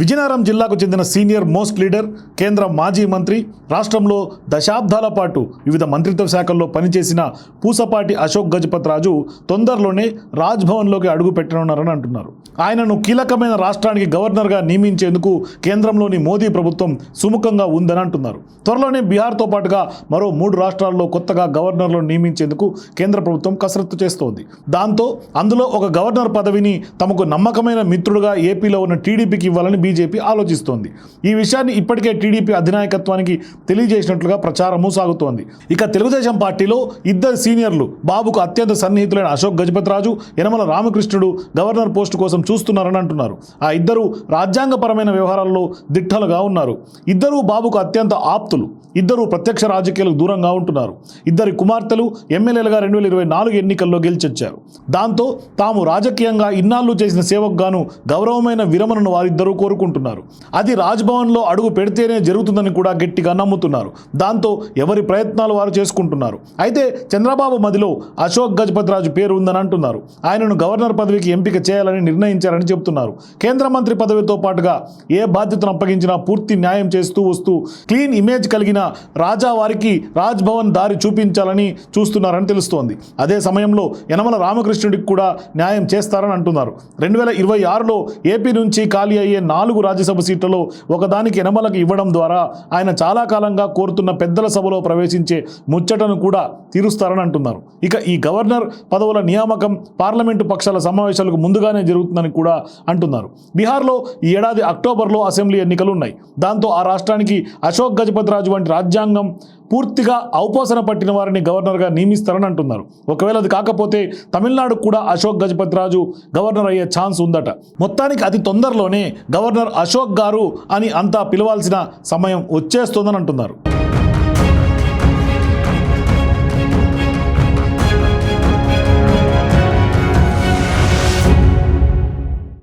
విజయనగరం జిల్లాకు చెందిన senior most leader కేంద్ర మాజీ మంత్రి రాష్ట్రంలో దశాబ్దాల పాటు వివిధ మంత్రిత్వ శాఖల్లో పనిచేసిన పూసపాటి అశోక్ గజపత్ రాజు తొందరలోనే రాజ్భవన్లోకి అడుగు పెట్టనున్నారని అంటున్నారు. ఆయనను కీలకమైన రాష్ట్రానికి గవర్నర్గా నియమించేందుకు కేంద్రంలోని మోదీ ప్రభుత్వం సుముఖంగా ఉందని అంటున్నారు. త్వరలోనే బీహార్తో పాటుగా మరో మూడు రాష్ట్రాల్లో కొత్తగా గవర్నర్లను నియమించేందుకు కేంద్ర ప్రభుత్వం కసరత్తు చేస్తోంది. దాంతో అందులో ఒక గవర్నర్ పదవిని తమకు నమ్మకమైన మిత్రుడుగా ఏపీలో ఉన్న టీడీపీకి ఇవ్వాలని బీజేపీ ఆలోచిస్తోంది. ఈ విషయాన్ని ఇప్పటికే టీడీపీ అధినాయకత్వానికి తెలియజేసినట్లుగా ప్రచారము సాగుతోంది. ఇక తెలుగుదేశం పార్టీలో ఇద్దరు సీనియర్లు బాబుకు అత్యంత సన్నిహితులైన అశోక్ గజపతి రాజు యనమల రామకృష్ణుడు గవర్నర్ పోస్టు కోసం చూస్తున్నారని అంటున్నారు. ఆ ఇద్దరు రాజ్యాంగపరమైన వ్యవహారాల్లో దిట్టలుగా ఉన్నారు. ఇద్దరూ బాబుకు అత్యంత ఆప్తులు. ఇద్దరు ప్రత్యక్ష రాజకీయాలకు దూరంగా ఉంటున్నారు. ఇద్దరి కుమార్తెలు ఎమ్మెల్యేలుగా రెండు వేల ఇరవై నాలుగు ఎన్నికల్లో గెలిచొచ్చారు. దాంతో తాము రాజకీయంగా ఇన్నాళ్ళు చేసిన సేవకు గాను గౌరవమైన విరమణను వారిద్దరూ కోరుకుంటున్నారు. అది రాజ్భవన్లో అడుగు పెడితేనే జరుగుతుందని కూడా గట్టిగా నమ్ముతున్నారు. దాంతో ఎవరి ప్రయత్నాలు వారు చేసుకుంటున్నారు. అయితే చంద్రబాబు మదిలో అశోక్ గజపతి రాజు పేరు ఉందని అంటున్నారు. ఆయనను గవర్నర్ పదవికి ఎంపిక చేయాలని నిర్ణయం నిర్ణయించారని చెబుతున్నారు. కేంద్ర మంత్రి పదవితో పాటుగా ఏ బాధ్యతను అప్పగించినా పూర్తి న్యాయం చేస్తూ వస్తూ క్లీన్ ఇమేజ్ కలిగిన రాజా వారికి రాజ్భవన్ దారి చూపించాలని చూస్తున్నారని తెలుస్తోంది. అదే సమయంలో యనమల రామకృష్ణుడికి కూడా న్యాయం చేస్తారని అంటున్నారు. రెండు వేల ఇరవై ఆరులో ఏపీ నుంచి ఖాళీ అయ్యే నాలుగు రాజ్యసభ సీట్లలో ఒకదానికి యనమలకు ఇవ్వడం ద్వారా ఆయన చాలా కాలంగా కోరుతున్న పెద్దల సభలో ప్రవేశించే ముచ్చటను కూడా తీరుస్తారని అంటున్నారు. ఇక ఈ గవర్నర్ పదవుల నియామకం పార్లమెంటు పక్షాల సమావేశాలకు ముందుగానే జరుగుతుందని కూడా అంటున్నారు. బీహార్లో ఈ ఏడాది అక్టోబర్లో అసెంబ్లీ ఎన్నికలు ఉన్నాయి దాంతో ఆ రాష్ట్రానికి అశోక్ గజపతి రాజు వంటి రాజ్యాంగం పూర్తిగా ఔపోసన పట్టిన వారిని గవర్నర్గా నియమిస్తారని అంటున్నారు. ఒకవేళ అది కాకపోతే తమిళనాడు కూడా అశోక్ గజపతి రాజు గవర్నర్ అయ్యే ఛాన్స్ ఉందట. మొత్తానికి అతి తొందరలోనే గవర్నర్ అశోక్ గారు అని అంతా పిలవాల్సిన సమయం వచ్చేస్తోందని అంటున్నారు.